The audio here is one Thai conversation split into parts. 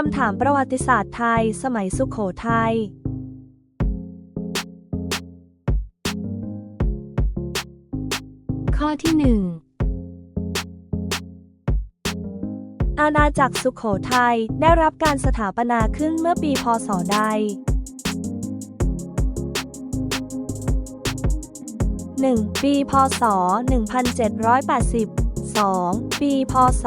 คำถามประวัติศาสตร์ไทย สมัยสุขโขทัยข้อที่หนึ่งอาณาจักรสุขโขทัยได้รับการสถาปนาขึ้นเมื่อปีพศใด 1. ปี พศ 1780 2. ปี พศ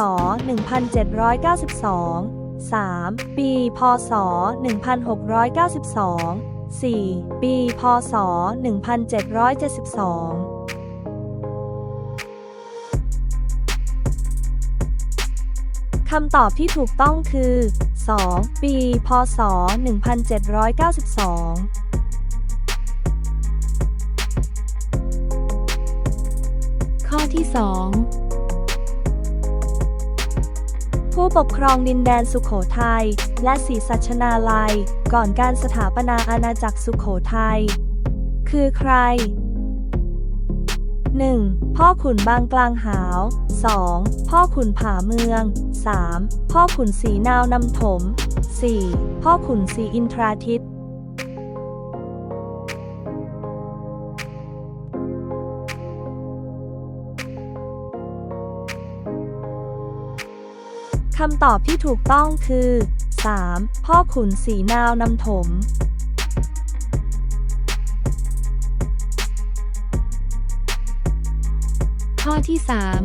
1792 3. ปี พศ 1692 4. ปี พศ 1772คำตอบที่ถูกต้องคือ 2. ปี พศ 1792 ข้อที่สอง ผู้ปกครองดินแดนสุขโขทัยและศรีสัชนาลัย ก่อนการสถาปนาอาณาจักรสุขโขทัยคือใคร 1. พ่อขุนบางกลางหาว 2. พ่อขุนผาเมือง 3. พ่อขุนสีนาวนำถม 4. พ่อขุนสีอินทราทิตคำตอบที่ถูกต้องคือ 3. พ่อขุนสีนาวนำถมข้อที่สาม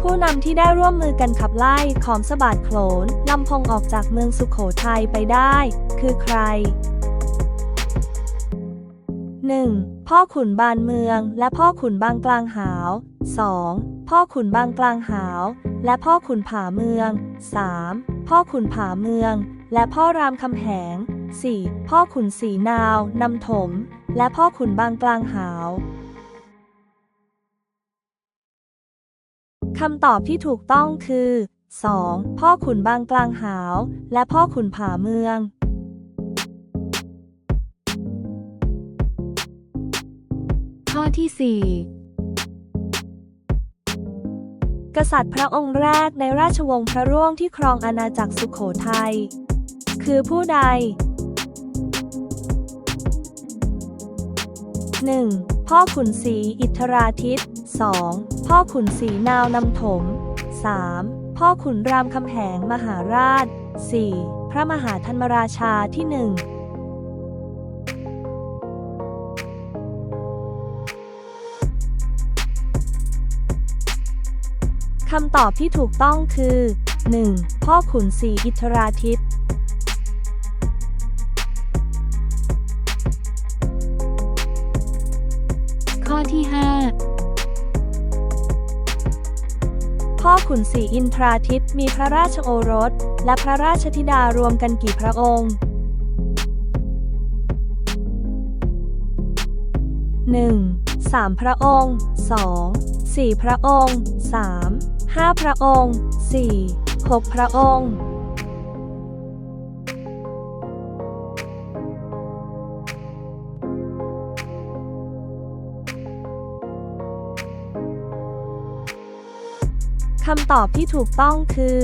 ผู้นำที่ได้ร่วมมือกันขับไล่ขอมสะบาดโขนลำพงออกจากเมืองสุขโขทัยไปได้ คือใคร 1. พ่อขุนบานเมืองและพ่อขุนบางกลางหาว 2. พ่อขุนบางกลางหาว และพ่อขุนผาเมือง 3. พ่อขุนผาเมือง และพ่อรามคำแหง 4. พ่อขุนสีนาวนำถม และพ่อขุนบางกลางหาวคำตอบที่ถูกต้องคือ 2. พ่อขุนบางกลางหาว และพ่อขุนผาเมืองข้อที่สี่ กษัตริย์พระองค์แรกในราชวงศ์พระร่วงที่ครองอาณาจักรสุขโขทัย คือผู้ใด 1. พ่อขุนศรีอิทธราทิต 2. พ่อขุนศรีนาวนำถม 3. พ่อขุนรามคำแหงมหาราช 4. พระมหาธรรมราชาที่หนึ่งำตอบที่ถูกต้องคือ 1. พ่อขุนศรีอิทธราทิตข้อที่ห้าพ่อขุนศรีอินทราทิตมีพระราชโอรส และพระราชธิดารวมกันกี่พระองค์ 1. 3 พระองค์ 2. 4 พระองค์ 3. 5 พระองค์ 4 6 พระองค์คำตอบที่ถูกต้องคือ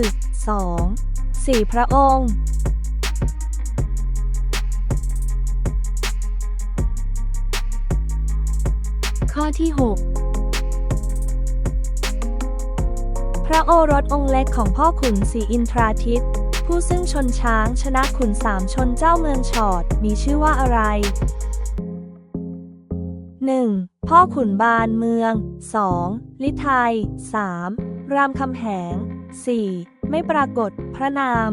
2 4 พระองค์ ข้อที่ 6 ระโอรสองค์เล็กของพ่อขุนศรีอินทราทิตผู้ซึ่งชนช้างชนะขุนสามชนเจ้าเมืองชอดมีชื่อว่าอะไร 1. พ่อขุนบานเมือง 2. ลิไทย 3. รามคำแหง 4. ไม่ปรากฏพระนาม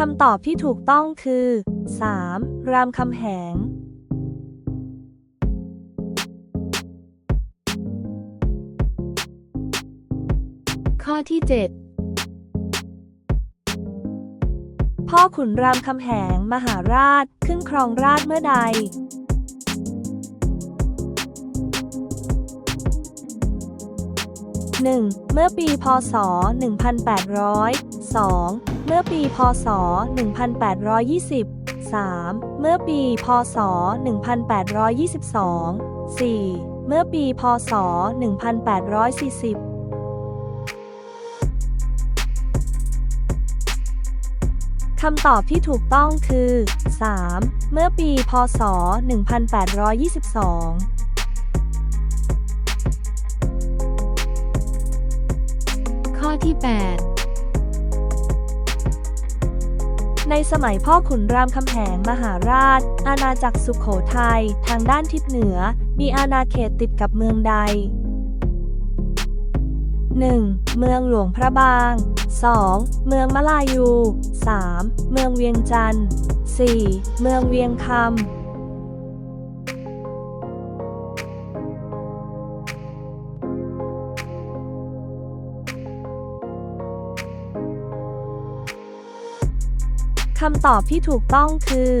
คำตอบที่ถูกต้องคือ 3. รามคำแหง ข้อที่เจ็ดพ่อขุนรามคำแหงมหาราชขึ้นครองราชย์เมื่อใด 1. เมื่อปี พศ 1800 2. เมื่อปีพศ 1820 3. เมื่อปี พศ 1822 4. เมื่อปี พศ 1840คำตอบที่ถูกต้องคือ 3. เมื่อปี พศ 1822ข้อที่ 8 ในสมัยพ่อขุนรามคำแหงมหาราช อาณาจักรสุขโขทัยทางด้านทิศเหนือ มีอาณาเขตติดกับเมืองใด 1. เมืองหลวงพระบาง 2. เมืองมลายู 3. เมืองเวียงจันทร์ 4. เมืองเวียงคำ คำตอบที่ถูกต้องคือ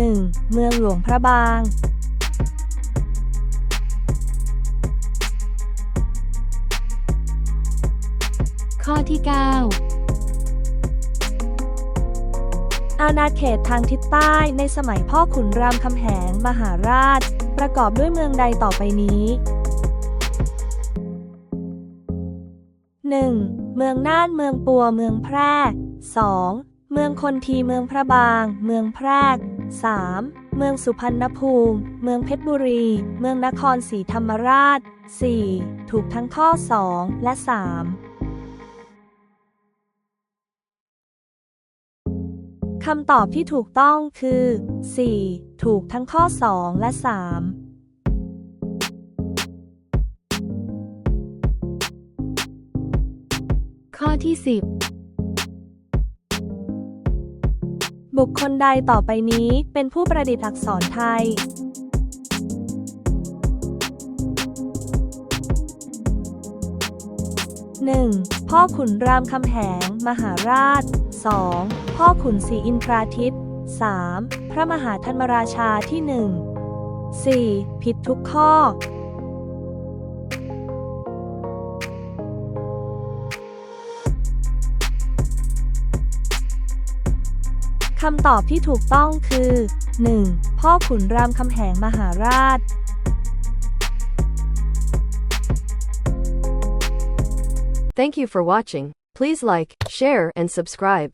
1. เมืองหลวงพระบาง ข้อที่อาณาเขตทางทิศใต้ในสมัยพ่อขุนรามคำแหงมหาราช ประกอบด้วยเมืองใดต่อไปนี้ 1. เมืองน่านเมืองปัวเมืองแพร่ 2. เมืองคนทีเมืองพระบาง เมืองแพร่ 3. เมืองสุพรรณภูมิ เมืองเพชรบุรี เมืองนครศรีธรรมราช 4. ถูกทั้งข้อ 2 และ 3 คำตอบที่ถูกต้องคือ 4. ถูกทั้งข้อ 2 และ 3ข้อที่ บุคคลใดต่อไปนี้เป็นผู้ประดิษฐ์อักษรไทย 1. พ่อขุนรามคำแหง มหาราช 2. พ่อขุนศรีอินทราทิต 3. พระมหาธรรมราชาที่ 1 4. ผิดทุกข้อ คำตอบที่ถูกต้องคือ 1. พ่อขุนรามคำแหงมหาราช Thank you for watching. Please like, share, and subscribe.